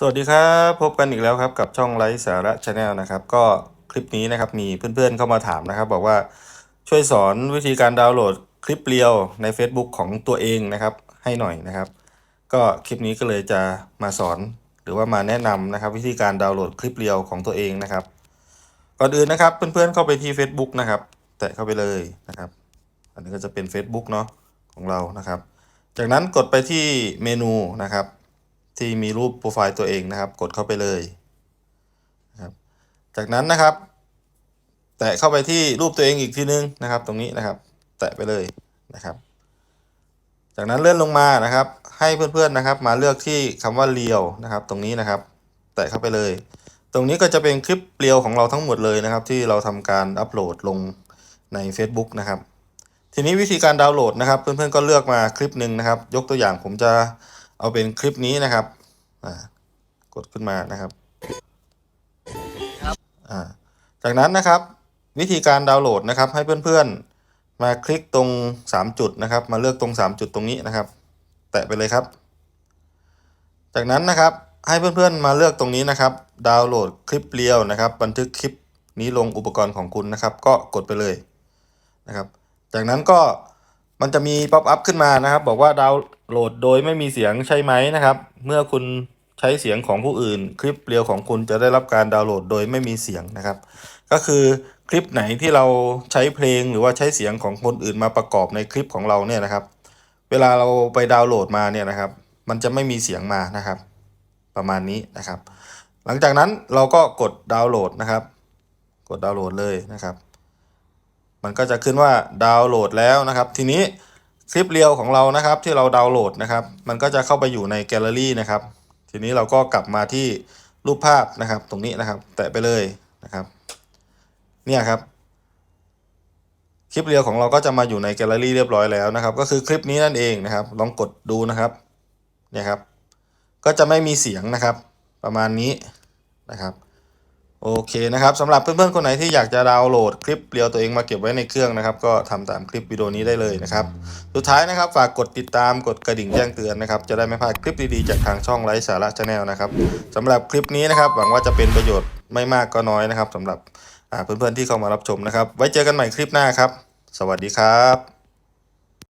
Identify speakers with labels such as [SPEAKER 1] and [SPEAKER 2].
[SPEAKER 1] สวัสดีครับ พบกันอีกแล้วครับกับช่องไลฟ์สาระชาแนลนะครับ ก็คลิปนี้นะครับมีเพื่อนๆเข้ามาถามนะครับ บอกว่าช่วยสอนวิธีการดาวน์โหลดคลิปเรียวใน Facebook ของตัวเองนะครับ ให้หน่อยนะครับ ก็คลิปนี้ก็เลยจะมาสอนหรือว่ามาแนะนำนะครับ วิธีการดาวน์โหลดคลิปเรียวของตัวเองนะครับก่อนอื่นนะครับเพื่อนๆเข้าไปที่ Facebook นะครับ แตะเข้าไปเลยนะครับ อันนี้ก็จะเป็น Facebook เนาะของเรานะครับ จากนั้นกดไปที่เมนูนะครับ ที่มีรูปโปรไฟล์ตัวเองนะครับ กดเข้าไปเลยนะครับจากนั้นนะครับ แตะเข้าไปที่รูปตัวเองอีกทีนึงนะครับ ตรงนี้นะครับ แตะไปเลยนะครับ จากนั้นเลื่อนลงมานะครับ ให้เพื่อนๆนะครับ มาเลือกที่คำว่าเรียวนะครับ ตรงนี้นะครับ แตะเข้าไปเลย ตรงนี้ก็จะเป็นคลิปเรียวของเราทั้งหมดเลยนะครับ ที่เราทำการอัปโหลดลงใน Facebook นะครับ ทีนี้วิธีการดาวน์โหลดนะครับ เพื่อนๆก็เลือกมาคลิปหนึ่งนะครับ ยกตัวอย่างผมจะ เอาเป็นคลิปนี้นะครับอ่ากดขึ้นมานะครับอ่าจากนั้นนะครับวิธีการดาวน์โหลดนะครับให้เพื่อนๆ มาคลิกตรง 3 จุดนะครับ มาเลือกตรง 3 จุดตรงนี้นะครับ แตะไปเลยครับ จากนั้นนะครับให้เพื่อนๆมาเลือกตรงนี้นะครับ ดาวน์โหลดคลิปเรียวนะครับ บันทึกคลิปนี้ลงอุปกรณ์ของคุณนะครับ ก็กดไปเลยนะครับ จากนั้นก็มันจะมีป๊อปอัพขึ้นมานะครับ บอกว่าดาวน์ โหลดโดยไม่มีเสียงใช่ไหมนะครับ เมื่อคุณใช้เสียงของผู้อื่น คลิปเรียวของคุณจะได้รับการดาวน์โหลดโดยไม่มีเสียงนะครับ ก็คือคลิปไหนที่เราใช้เพลงหรือว่าใช้เสียงของคนอื่นมาประกอบในคลิปของเราเนี่ยนะครับ เวลาเราไปดาวน์โหลดมาเนี่ยนะครับ มันจะไม่มีเสียงมานะครับ ประมาณนี้นะครับ หลังจากนั้นเราก็กดดาวน์โหลดนะครับ กดดาวน์โหลดเลยนะครับ มันก็จะขึ้นว่าดาวน์โหลดแล้วนะครับ ทีนี้ คลิปเรียวของเรานะครับที่เราดาวน์โหลดนะครับ มันก็จะเข้าไปอยู่ในแกลเลอรี่นะครับ ทีนี้เราก็กลับมาที่รูปภาพนะครับ ตรงนี้นะครับ แตะไปเลยนะครับ เนี่ยครับ คลิปเรียวของเราก็จะมาอยู่ในแกลเลอรี่เรียบร้อยแล้วนะครับ ก็คือคลิปนี้นั่นเองนะครับ ลองกดดูนะครับ เนี่ยครับ ก็จะไม่มีเสียงนะครับ ประมาณนี้นะครับ โอเคนะครับสำหรับเพื่อนๆคนไหนที่อยากจะดาวน์โหลดคลิปเรียวตัวเองมาเก็บไว้ในเครื่องนะครับ ก็ทำตามคลิปวิดีโอนี้ได้เลยนะครับ สุดท้ายนะครับฝากกดติดตามกดกระดิ่งแจ้งเตือนนะครับ จะได้ไม่พลาดคลิปดีๆจากทางช่องไลฟ์สาระชาแนลนะครับสำหรับคลิปนี้นะครับหวังว่าจะเป็นประโยชน์ไม่มากก็น้อยนะครับสำหรับเพื่อนๆที่เข้ามารับชมนะครับ ไว้เจอกันใหม่คลิปหน้าครับ สวัสดีครับ